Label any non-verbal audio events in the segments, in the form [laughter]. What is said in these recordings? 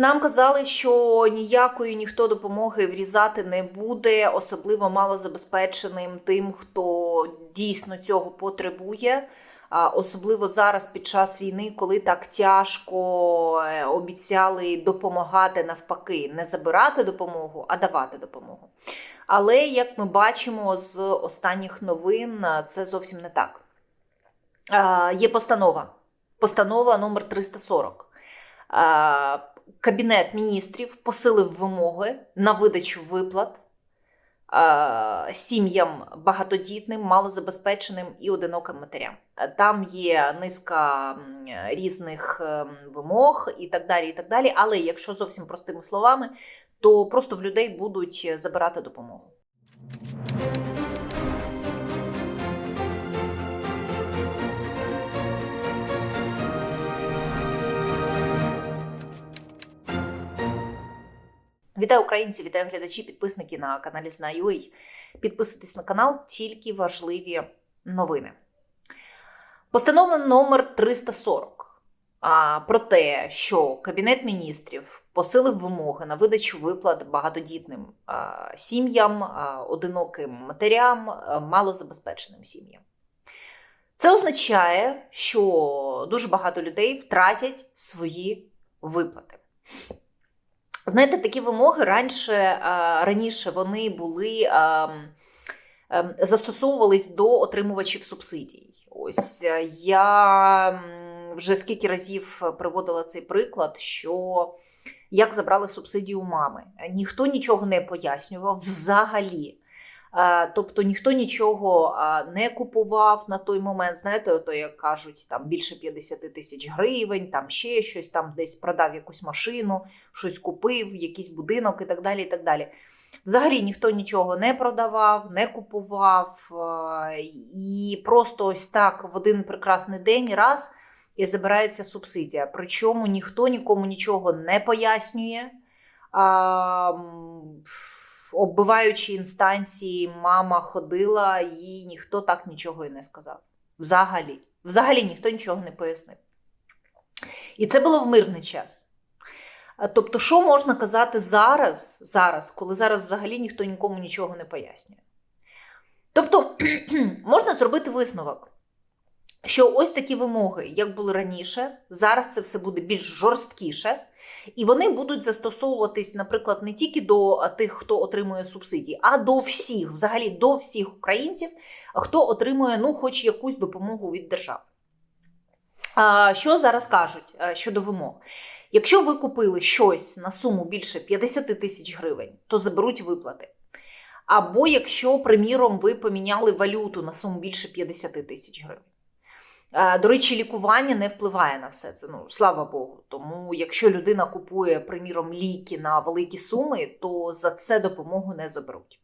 Нам казали, що ніякої ніхто допомоги врізати не буде, особливо малозабезпеченим тим, хто дійсно цього потребує. Особливо зараз під час війни, коли так тяжко е, обіцяли допомагати навпаки, не забирати допомогу, а давати допомогу. Але як ми бачимо з останніх новин, це зовсім не так. Є постанова. Постанова номер 340. Кабінет міністрів посилив вимоги на видачу виплат сім'ям багатодітним, малозабезпеченим і одиноким матерям. Там є низка різних ем, вимог і так далі. і так далі. Але якщо зовсім простими словами, то просто в людей будуть забирати допомогу. Вітаю українці, вітаю глядачі, підписники на каналі Знаю.ua. Підписуйтесь на канал, тільки важливі новини. Постанова номер 340 а, про те, що Кабінет міністрів посилив вимоги на видачу виплат багатодітним а, сім'ям, а, одиноким матерям, а, малозабезпеченим сім'ям. Це означає, що дуже багато людей втратять свої виплати. Знаєте, такі вимоги раніше, е, раніше вони були е, е, застосовувались до отримувачів субсидій. Ось е, я вже скільки разів приводила цей приклад, що як забрали субсидію мами. Ніхто нічого не пояснював взагалі. Тобто ніхто нічого не купував на той момент. Знаєте, то як кажуть, там більше 50 тисяч гривень, там ще щось, там десь продав якусь машину, щось купив, якийсь будинок і так далі. І так далі. Взагалі ніхто нічого не продавав, не купував, і просто ось так в один прекрасний день раз і забирається субсидія. Причому ніхто нікому нічого не пояснює. А, оббиваючи інстанції, мама ходила, їй ніхто так нічого і не сказав. Взагалі. Взагалі ніхто нічого не пояснив. І це було в мирний час. Тобто, що можна казати зараз, зараз, коли зараз взагалі ніхто нікому нічого не пояснює? Тобто, [clears throat] можна зробити висновок, що ось такі вимоги, як були раніше, зараз це все буде більш жорсткіше, і вони будуть застосовуватись, наприклад, не тільки до тих, хто отримує субсидії, а до всіх, взагалі до всіх українців, хто отримує ну, хоч якусь допомогу від держави. Що зараз кажуть щодо вимог? Якщо ви купили щось на суму більше 50 тисяч гривень, то заберуть виплати. Або якщо, приміром, ви поміняли валюту на суму більше 50 тисяч гривень. До речі, лікування не впливає на все це. Ну, слава Богу. Тому, якщо людина купує, приміром, ліки на великі суми, то за це допомогу не заберуть.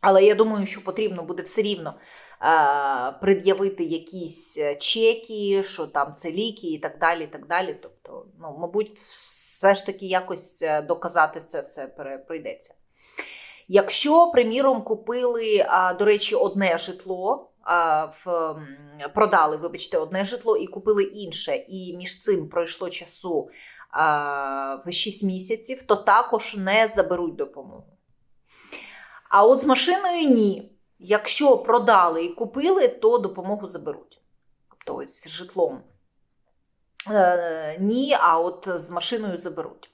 Але я думаю, що потрібно буде все рівно пред'явити якісь е, чеки, що там це ліки і так далі. і так далі. Тобто, ну, мабуть, все ж таки якось е, доказати це все прийдеться. Якщо, приміром, купили, до речі, одне житло, в, продали, вибачте, одне житло і купили інше, і між цим пройшло часу в 6 місяців, то також не заберуть допомогу. А от з машиною ні. Якщо продали і купили, то допомогу заберуть. Тобто ось з житлом е, ні, а от з машиною заберуть.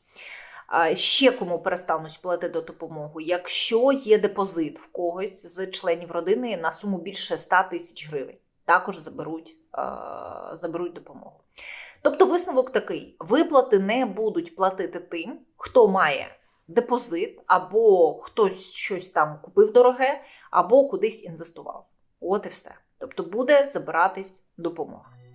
Ще кому перестануть платити допомогу, якщо є депозит в когось з членів родини на суму більше 100 тисяч гривень, також заберуть, заберуть допомогу. Тобто висновок такий: виплати не будуть платити тим, хто має депозит, або хтось щось там купив дороге, або кудись інвестував. От і все. Тобто буде забиратись допомога.